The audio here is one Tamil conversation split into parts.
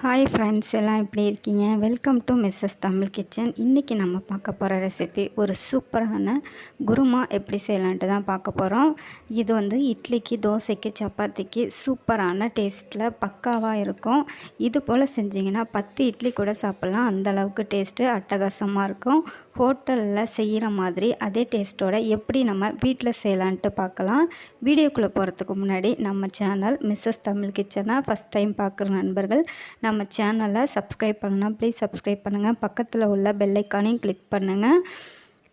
ஹாய் ஃப்ரெண்ட்ஸ் எல்லாம் எப்படி இருக்கீங்க? Welcome to Mrs Tamil kitchen இன்றைக்கி நம்ம பார்க்க போகிற ரெசிபி ஒரு சூப்பரான குருமா எப்படி செய்யலான்ட்டு தான் பார்க்க போகிறோம் இது வந்து இட்லிக்கு தோசைக்கு சப்பாத்திக்கு சூப்பரான டேஸ்ட்டில் பக்காவாக இருக்கும். இது போல் செஞ்சிங்கன்னா பத்து இட்லி கூட சாப்பிட்லாம். அந்தளவுக்கு டேஸ்ட்டு அட்டகாசமாக இருக்கும். ஹோட்டலில் செய்கிற மாதிரி அதே டேஸ்ட்டோட எப்படி நம்ம வீட்டில் செய்யலான்ட்டு பார்க்கலாம். வீடியோக்குள்ளே போகிறதுக்கு முன்னாடி நம்ம சேனல் மிஸ்ஸஸ் தமிழ் கிச்சனை ஃபஸ்ட் டைம் பார்க்குற நண்பர்கள் நம்ம சேனலை சப்ஸ்கிரைப் பண்ணலாம் ப்ளீஸ் சப்ஸ்கிரைப் பண்ணுங்கள் பக்கத்தில் உள்ள பெல்லைக்கானையும் கிளிக் பண்ணுங்கள்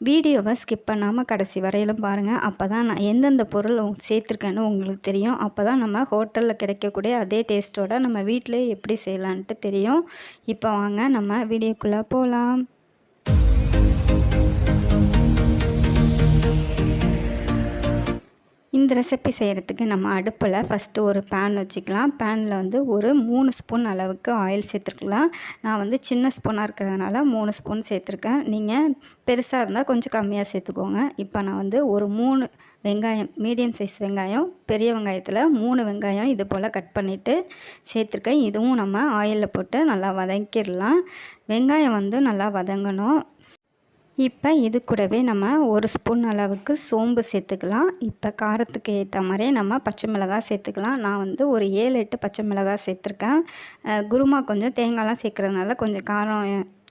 வீடியோவை ஸ்கிப் பண்ணாமல் கடைசி வரையிலும் பாருங்கள் அப்போ தான் நான் எந்தெந்த பொருள் சேர்த்துருக்கேன்னு உங்களுக்கு தெரியும். அப்போ தான் நம்ம ஹோட்டலில் கிடைக்கக்கூடிய அதே டேஸ்ட்டோட நம்ம வீட்டிலே எப்படி செய்யலான்ட்டு தெரியும். இப்போ வாங்க நம்ம வீடியோக்குள்ளே போகலாம் இந்த ரெசிபி செய்கிறதுக்கு நம்ம அடுப்பில் ஃபஸ்ட்டு ஒரு பேன் வச்சுக்கலாம். பேனில் வந்து ஒரு மூணு ஸ்பூன் அளவுக்கு ஆயில் சேர்த்துருக்கலாம் நான் வந்து சின்ன ஸ்பூனாக இருக்கிறதுனால மூணு ஸ்பூன் சேர்த்துருக்கேன். நீங்கள் பெருசாக இருந்தால் கொஞ்சம் கம்மியாக சேர்த்துக்கோங்க. இப்போ நான் வந்து ஒரு மூணு வெங்காயம் மீடியம் சைஸ் வெங்காயம் பெரிய வெங்காயத்தில் மூணு வெங்காயம் இது போல் கட் பண்ணிவிட்டு சேர்த்துருக்கேன். இதுவும் நம்ம ஆயிலில் போட்டு நல்லா வதக்கிடலாம். வெங்காயம் வந்து நல்லா வதங்கணும். இப்போ இது கூடவே நம்ம ஒரு ஸ்பூன் அளவுக்கு சோம்பு சேர்த்துக்கலாம். இப்போ காரத்துக்கு ஏற்ற மாதிரி நம்ம பச்சை மிளகாய் சேர்த்துக்கலாம். நான் வந்து ஒரு ஏழு எட்டு பச்சை மிளகாய் சேர்த்துருக்கேன். குருமா கொஞ்சம் தேங்காய்லாம் சேர்க்குறதுனால கொஞ்சம் காரம்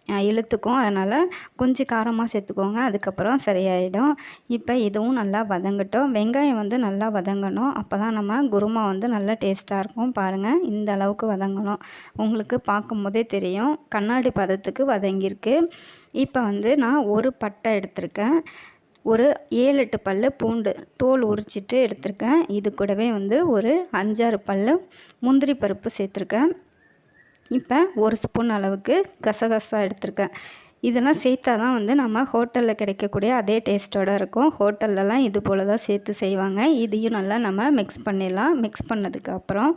இழுத்துக்கும். அதனால் கொஞ்சம் காரமாக சேர்த்துக்கோங்க. அதுக்கப்புறம் சரியாயிடும். இப்போ இதுவும் நல்லா வதங்கட்டும். வெங்காயம் வந்து நல்லா வதங்கணும். அப்போ தான் நம்ம குருமா வந்து நல்லா டேஸ்ட்டாக இருக்கும். பாருங்கள் இந்த அளவுக்கு வதங்கணும். உங்களுக்கு பார்க்கும்போதே தெரியும். கண்ணாடி பதத்துக்கு வதங்கியிருக்கு. இப்போ வந்து நான் ஒரு பட்டை எடுத்திருக்கேன். ஒரு ஏழு எட்டு பல் பூண்டு தோல் உரிச்சிட்டு எடுத்திருக்கேன். இது கூடவே வந்து ஒரு அஞ்சாறு பல் முந்திரி பருப்பு சேர்த்துருக்கேன். இப்போ ஒரு ஸ்பூன் அளவுக்கு கசகசா எடுத்திருக்கேன். இதெல்லாம் சேர்த்தா தான் வந்து நம்ம ஹோட்டலில் கிடைக்கக்கூடிய அதே டேஸ்ட்டோடு இருக்கும். ஹோட்டல்லலாம் இது போல் தான் சேர்த்து செய்வாங்க. இதையும் நல்லா நம்ம மிக்ஸ் பண்ணிடலாம். மிக்ஸ் பண்ணதுக்கப்புறம்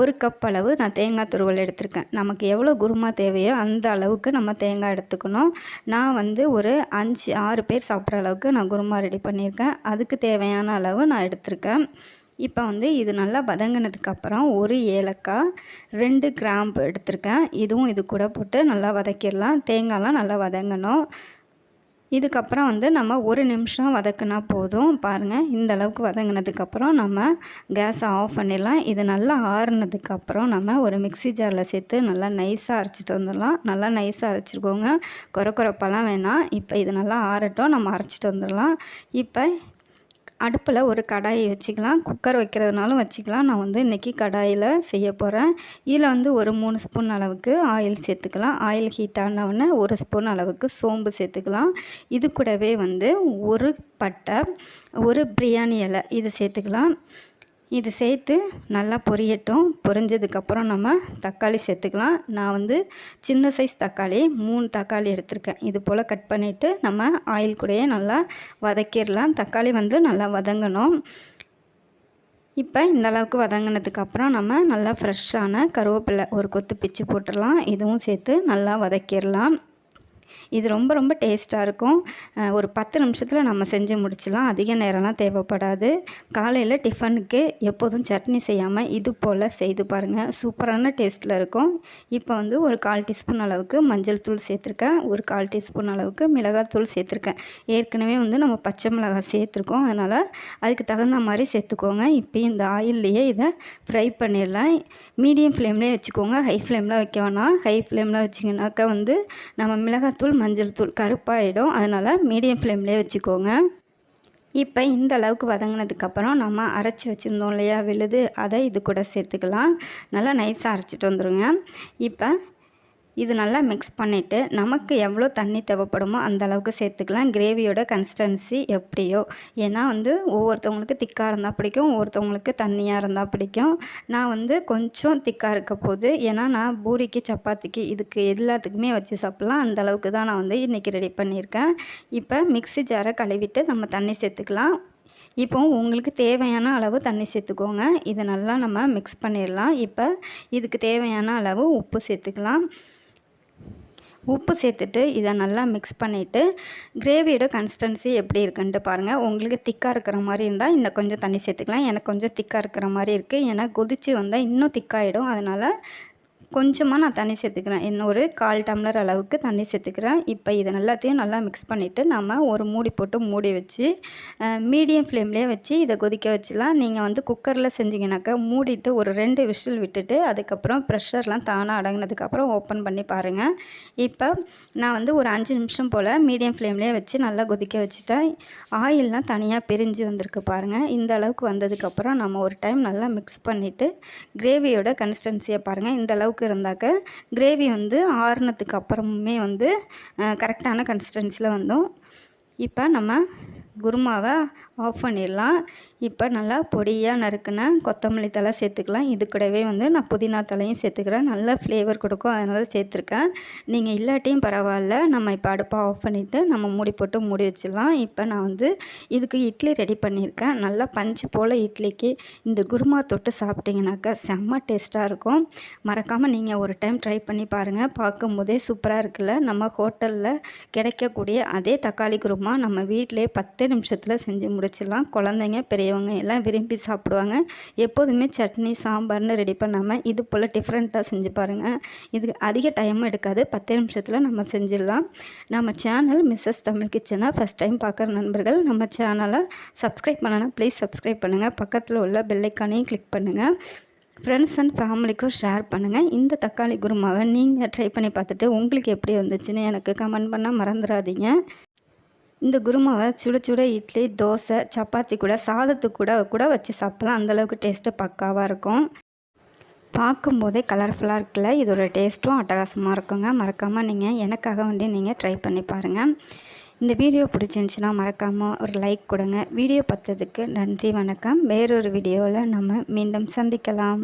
ஒரு கப் அளவு நான் தேங்காய் துருவல் எடுத்திருக்கேன். நமக்கு எவ்வளோ குருமா தேவையோ அந்த அளவுக்கு நம்ம தேங்காய் எடுத்துக்கணும். நான் வந்து ஒரு அஞ்சு ஆறு பேர் சாப்பிட்ற அளவுக்கு நான் குருமா ரெடி பண்ணியிருக்கேன். அதுக்கு தேவையான அளவு நான் எடுத்திருக்கேன். இப்போ வந்து இது நல்லா வதங்கினதுக்கப்புறம் ஒரு ஏலக்காய் ரெண்டு கிராம்பு எடுத்திருக்கேன். இதுவும் இது கூட போட்டு நல்லா வதக்கிடலாம். தேங்காய்லாம் நல்லா வதங்கணும். இதுக்கப்புறம் வந்து நம்ம ஒரு நிமிஷம் வதக்குனா போதும். பாருங்கள் இந்த அளவுக்கு வதங்கினதுக்கப்புறம் நம்ம கேஸை ஆஃப் பண்ணிடலாம். இது நல்லா ஆறுனதுக்கப்புறம் நம்ம ஒரு மிக்சி ஜாரில் சேர்த்து நல்லா நைஸாக அரைச்சிட்டு வந்துடலாம். நல்லா நைஸாக அரைச்சிருக்கோங்க குறை குறைப்பெல்லாம் வேணாம். இப்போ இது நல்லா ஆறட்டும். நம்ம அரைச்சிட்டு வந்துடலாம். இப்போ அடுப்பில் ஒரு கடாயை வச்சுக்கலாம். குக்கர் வைக்கிறதுனாலும் வச்சுக்கலாம். நான் வந்து இன்றைக்கி கடாயில் செய்ய போகிறேன். இதில் வந்து ஒரு மூணு ஸ்பூன் அளவுக்கு ஆயில் சேர்த்துக்கலாம். ஆயில் ஹீட் ஆனவுடனே ஒரு ஸ்பூன் அளவுக்கு சோம்பு சேர்த்துக்கலாம். இது கூடவே வந்து ஒரு பட்டை ஒரு பிரியாணி இலை இது சேர்த்துக்கலாம். இது சேர்த்து நல்லா பொரியட்டும். பொரிஞ்சதுக்கப்புறம் நம்ம தக்காளி சேர்த்துக்கலாம். நான் வந்து சின்ன சைஸ் தக்காளி மூணு தக்காளி எடுத்திருக்கேன். இது போல் கட் பண்ணிவிட்டு நம்ம ஆயில் கூடயே நல்லா வதக்கிடலாம். தக்காளி வந்து நல்லா வதங்கணும். இப்போ இந்த அளவுக்கு வதங்கினதுக்கப்புறம் நம்ம நல்லா ஃப்ரெஷ்ஷான கருவேப்பிலை ஒரு கொத்து பிச்சு போட்டுடலாம். இதுவும் சேர்த்து நல்லா வதக்கிடலாம். இது ரொம்ப ரொம்ப டேஸ்ட்டாக இருக்கும். ஒரு பத்து நிமிஷத்தில் நம்ம செஞ்சு முடிச்சிடலாம். அதிக நேரம்லாம் தேவைப்படாது. காலையில் டிஃபனுக்கு எப்போதும் சட்னி செய்யாமல் இது போல் செய்து பாருங்கள் சூப்பரான டேஸ்ட்டில் இருக்கும். இப்போ வந்து ஒரு கால் டீஸ்பூன் அளவுக்கு மஞ்சள் தூள் சேர்த்துருக்கேன். ஒரு கால் டீஸ்பூன் அளவுக்கு மிளகாய் தூள் சேர்த்துருக்கேன். ஏற்கனவே வந்து நம்ம பச்சை மிளகாய் சேர்த்துருக்கோம். அதனால் அதுக்கு தகுந்த மாதிரி சேர்த்துக்கோங்க. இப்போ இந்த ஆயில்லையே இதை ஃப்ரை பண்ணிடலாம். மீடியம் ஃப்ளேம்லேயே வச்சுக்கோங்க. ஹை ஃப்ளேமில் வைக்க வேணாம். ஹை ஃப்ளேமில் வச்சிங்கனாக்கா வந்து நம்ம மிளகாய் தூள் மஞ்சள் தூள் கருப்பாயிடும். அதனால் மீடியம் ஃப்ளேம்லேயே வச்சுக்கோங்க. இப்போ இந்த அளவுக்கு வதங்கினதுக்கப்புறம் நம்ம அரைச்சி வச்சுருந்தோம் இல்லையா விழுது அதை இது கூட சேர்த்துக்கலாம். நல்லா நைஸாக அரைச்சிட்டு வந்துடுங்க இப்போ இது நல்லா மிக்ஸ் பண்ணிவிட்டு நமக்கு எவ்வளோ தண்ணி தேவைப்படுமோ அந்த அளவுக்கு சேர்த்துக்கலாம். கிரேவியோட கன்சிஸ்டன்சி எப்படியோ? ஏன்னா வந்து ஒவ்வொருத்தவங்களுக்கு திக்காக இருந்தால் பிடிக்கும் ஒவ்வொருத்தவங்களுக்கு தண்ணியாக இருந்தால் பிடிக்கும். நான் வந்து கொஞ்சம் திக்காக இருக்க போது ஏன்னா நான் பூரிக்கு சப்பாத்திக்கு இதுக்கு எல்லாத்துக்குமே வச்சு சாப்பிட்லாம். அந்த அளவுக்கு தான் நான் வந்து இன்றைக்கி ரெடி பண்ணியிருக்கேன். இப்போ மிக்ஸி ஜாரை கழுவிட்டு நம்ம தண்ணி சேர்த்துக்கலாம். இப்போ உங்களுக்கு தேவையான அளவு தண்ணி சேர்த்துக்கோங்க. இதை நல்லா நம்ம மிக்ஸ் பண்ணிடலாம். இப்போ இதுக்கு தேவையான அளவு உப்பு சேர்த்துக்கலாம். உப்பு சேர்த்துட்டு இதை நல்லா மிக்ஸ் பண்ணிவிட்டு கிரேவியோட கன்சிஸ்டன்சி எப்படி இருக்குன்ட்டு பாருங்கள் உங்களுக்கு திக்காக இருக்கிற மாதிரி இருந்தால் இன்னும் கொஞ்சம் தண்ணி சேர்த்துக்கலாம். எனக்கு கொஞ்சம் திக்காக இருக்கிற மாதிரி இருக்குது ஏன்னா கொதித்து வந்தால் இன்னும் திக்காகிடும் அதனால் கொஞ்சமாக நான் தண்ணி சேர்த்துக்கிறேன். என்ன ஒரு கால் டம்ளர் அளவுக்கு தண்ணி சேர்த்துக்கிறேன். இப்போ இதை எல்லாத்தையும் நல்லா மிக்ஸ் பண்ணிவிட்டு நம்ம ஒரு மூடி போட்டு மூடி வச்சு மீடியம் ஃப்ளேம்லேயே வச்சு இதை கொதிக்க வச்சுலாம் நீங்கள் வந்து குக்கரில் செஞ்சீங்கன்னாக்கா மூடிட்டு ஒரு ரெண்டு விசில் விட்டுட்டு அதுக்கப்புறம் ப்ரெஷர்லாம் தானாக அடங்கினதுக்கப்புறம் ஓப்பன் பண்ணி பாருங்கள் இப்போ நான் வந்து ஒரு அஞ்சு நிமிஷம் போல் மீடியம் ஃப்ளேம்லேயே வச்சு நல்லா கொதிக்க வச்சுட்டேன். ஆயிலெலாம் தனியாக பிரிஞ்சு வந்திருக்கு பாருங்கள் இந்த அளவுக்கு வந்ததுக்கப்புறம் நம்ம ஒரு டைம் நல்லா மிக்ஸ் பண்ணிவிட்டு கிரேவியோட கன்சிஸ்டன்சியை பாருங்கள் இந்த அளவுக்கு இருந்தாக்க கிரேவி வந்து ஆறுனதுக்கு அப்புறமுமே வந்து கரெக்டான கன்சிஸ்டன்சியில் வந்தோம் இப்போ நம்ம குருமாவை ஆஃப் பண்ணிடலாம். இப்போ நல்லா பொடியாக நறுக்குன கொத்தமல்லி தழை சேர்த்துக்கலாம். இது கூடவே வந்து நான் புதினா தலையும் சேர்த்துக்கிறேன். நல்ல ஃப்ளேவர் கொடுக்கும். அதனால் சேர்த்துருக்கேன். நீங்கள் இல்லாட்டியும் பரவாயில்ல. நம்ம இப்போ அடுப்பை ஆஃப் பண்ணிவிட்டு நம்ம மூடி போட்டு மூடி வச்சிடலாம். இப்போ நான் வந்து இதுக்கு இட்லி ரெடி பண்ணியிருக்கேன். நல்லா பஞ்சு போல் இட்லிக்கு இந்த குருமா தொட்டு சாப்பிட்டிங்கனாக்கா செம்ம டேஸ்ட்டாக இருக்கும். மறக்காமல் நீங்கள் ஒரு டைம் ட்ரை பண்ணி பாருங்கள் பார்க்கும்போதே சூப்பராக இருக்குல்ல. நம்ம ஹோட்டலில் கிடைக்கக்கூடிய அதே தக்காளி குருமா நம்ம வீட்டிலே பத்து நிமிஷத்தில் செஞ்சு வச்சிடலாம். குழந்தைங்க பெரியவங்க எல்லாம் விரும்பி சாப்பிடுவாங்க. எப்போதுமே சட்னி சாம்பார்னு ரெடி பண்ணாமல் இது போல் டிஃப்ரெண்ட்டாக செஞ்சு பாருங்கள் இது அதிக டைமும் எடுக்காது. பத்து நிமிஷத்தில் நம்ம செஞ்சிடலாம். நம்ம சேனல் மிஸ்ஸஸ் தமிழ் கிச்சனை ஃபஸ்ட் டைம் பார்க்குற நண்பர்கள் நம்ம சேனலை சப்ஸ்கிரைப் பண்ணனா ப்ளீஸ் சப்ஸ்கிரைப் பண்ணுங்கள் பக்கத்தில் உள்ள பெல்லைக்கானையும் கிளிக் பண்ணுங்கள் ஃப்ரெண்ட்ஸ் அண்ட் ஃபேமிலிக்கும் ஷேர் பண்ணுங்கள் இந்த தக்காளி குருமாவை நீங்கள் ட்ரை பண்ணி பார்த்துட்டு உங்களுக்கு எப்படி வந்துச்சுன்னு எனக்கு கமெண்ட் பண்ணால் மறந்துடாதீங்க. இந்த குருமாவை சுட சுட இட்லி தோசை சப்பாத்தி கூட சாதத்துக்கு கூட கூட வச்சு சாப்பிட்லாம். அந்தளவுக்கு டேஸ்ட்டு பக்காவாக இருக்கும். பார்க்கும்போதே கலர்ஃபுல்லாக இருக்குல்ல. இதோட டேஸ்ட்டும் அட்டகாசமாக இருக்குங்க. மறக்காமல் நீங்கள் எனக்காக வேண்டி நீங்கள் ட்ரை பண்ணி பாருங்கள் இந்த வீடியோ பிடிச்சிருந்துச்சின்னா மறக்காமல் ஒரு லைக் கொடுங்க. வீடியோ பார்த்ததுக்கு நன்றி வணக்கம். வேறொரு வீடியோவில் நம்ம மீண்டும் சந்திக்கலாம்.